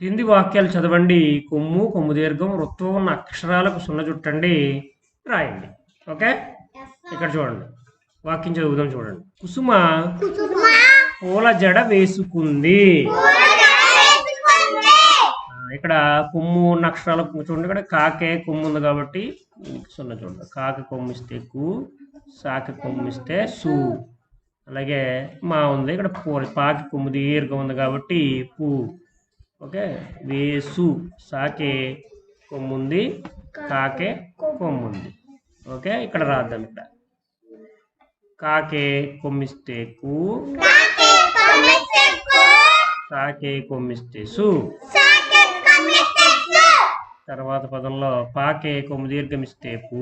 కింది వాక్యాలు చదవండి. కొమ్ము కొమ్ము దీర్ఘం వృత్తం ఉన్న అక్షరాలకు సున్న చుట్టండి రాయండి. ఓకే? ఇక్కడ చూడండి. వాక్యం చదువుదాం చూడండి. కుసుమ పూల జడ వేసుకుంది. ఇక్కడ కొమ్ము ఉన్న అక్షరాలకు చూడండి. ఇక్కడ కాకే కొమ్ము ఉంది కాబట్టి సున్న చూడండి కాకి కొమ్మిస్తే కు సాకి కొమ్మిస్తే సు. అలాగే మా ఉంది. ఇక్కడ పూల పాకి కొమ్ము దీర్ఘం ఉంది కాబట్టి పు. ఓకే? వేసు సాకే కొమ్ముంది కాకే కొమ్ముంది. ఓకే? ఇక్కడ రాద్దాం ఇక్కడ. కాకే కొమ్మిస్తే కు సాకే కొమ్మిస్తే సు తర్వాత పదంలో పాకే కొమ్ము దీర్ఘమిస్తే పూ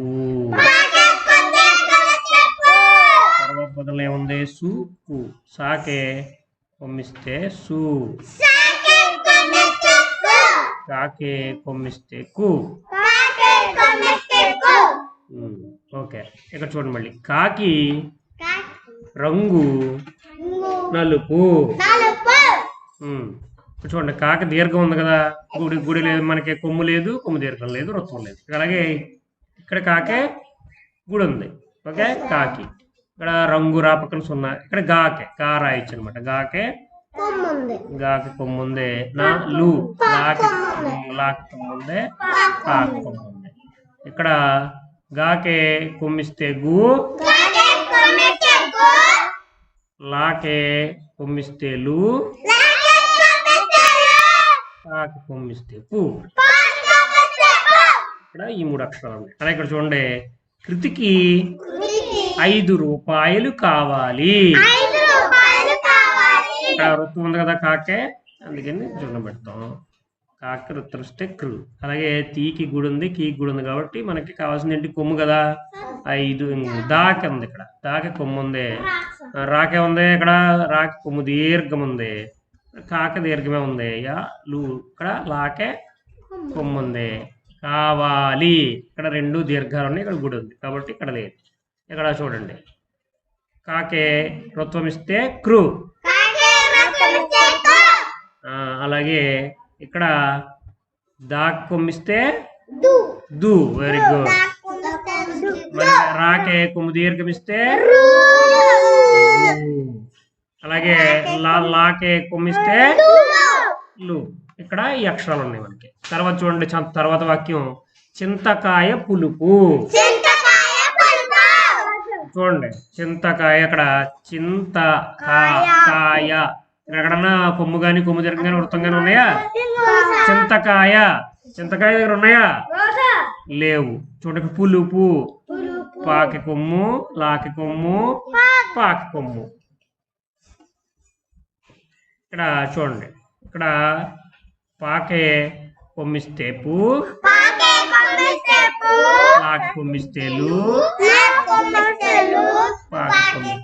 తర్వాత పదంలో ఏముంది? సు కు సాకే కొమ్మిస్తే సు కాకే కొమ్మిస్తే కు ఉమ్, ఓకే ఇక్కడ చూడండి మళ్ళీ. కాకి రంగు నలుపు. చూడండి కాకి దీర్ఘం ఉంది కదా. గుడి గుడి లేదు మనకి కొమ్ము లేదు కొమ్ము దీర్ఘం లేదు వృత్తం లేదు. అలాగే ఇక్కడ కాకే గుడి ఉంది. ఓకే కాకి. ఇక్కడ రంగు రా పక్కన సున్నా. ఇక్కడ గాకే గా రాయొచ్చు అనమాట. గాకే గాకి కొమ్ము ఉంది నా లు లాకి లాకి కొమ్ము ఉంది కాకి కొమ్ము ఉంది ఇక్కడ గాకే కొమ్మిస్తే గు లాకే కొమ్మిస్తే లు కాకి కొమ్మిస్తే పు ఇక్కడ ఈ మూడు అక్షరాలు ఉన్నాయి. అలాగే ఇక్కడ చూడండి. కృతికి ఐదు రూపాయలు కావాలి. ఇక్కడ వృత్తం ఉంది కదా కాకే అందుకని జున్నం పెడతాం. కాకి వృత్తం క్రు అలాగే తీకి గుడి ఉంది కీ గుడి ఉంది కాబట్టి మనకి కావాల్సింది ఏంటి కొమ్ము కదా. ఐదు దాకి ఉంది ఇక్కడ. దాకి కొమ్ము ఉంది. రాకే ఉంది ఇక్కడ. రాకి కొమ్ము దీర్ఘం ఉంది. కాక దీర్ఘమే ఉంది. యా లూ ఇక్కడ లాకే కొమ్ము ఉంది. కావాలి. ఇక్కడ రెండు దీర్ఘాలు ఉన్నాయి ఇక్కడ గుడి ఉంది. కాబట్టి ఇక్కడ లేదు. ఇక్కడ చూడండి. కాకే వృత్వం ఇస్తే క్రూ అలాగే ఇక్కడ దాక్ కొమ్మిస్తే దు. వెరీ గుడ్ మరి రాకే కొమ్ము దీర్ఘమిస్తే. అలాగే లా లాకే కొమ్మిస్తే లు. ఇక్కడ ఈ అక్షరాలు ఉన్నాయి మనకి. తర్వాత చూడండి తర్వాత వాక్యం. చింతకాయ పులుపు. చూడండి. చింతకాయ ఇక్కడ చింత కాయ. ఎక్కడన్నా కొమ్ము కానీ కొమ్ము దీర్ఘం కానీ వృత్తం కానీ ఉన్నాయా? చింతకాయ. చింతకాయ దగ్గర ఉన్నాయా? లేవు. చూడకి పులుపు. పాకి కొమ్ము లాకి కొమ్ము పాకి. కొమ్ము. ఇక్కడ చూడండి. ఇక్కడ పాకే కొమ్మిస్తే పు లాకి కొమ్మిస్తే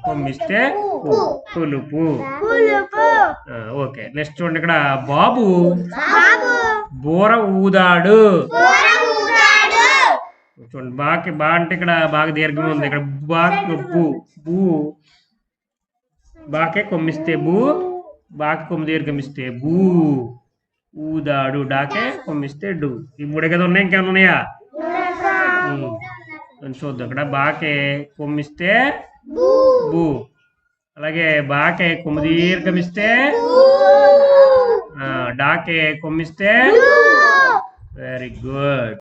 కొమ్మిస్తే పులుపు. ఓకే. నెక్స్ట్ చూడండి ఇక్కడ. బాబు. బోర ఊదాడు. చూడండి బాకి బా అంటే ఇక్కడ బాగా దీర్ఘం ఉంది. ఇక్కడ బా బు బూ. బాకే కొమ్మిస్తే బూ బాకి కొమ్మి దీర్ఘమిస్తే బూ. ఊదాడు డాకే కొమ్మిస్తే డు. ఈ మూడే కదా ఉన్నాయి ఇంకేమైనా ఉన్నాయా? చూద్దాం. ఇక్కడ బాకే కొమ్మిస్తే బూ. అలాగే బాకే కొమ్మి దీర్ఘమిస్తే. డాకే కొమ్మిస్తే. Very good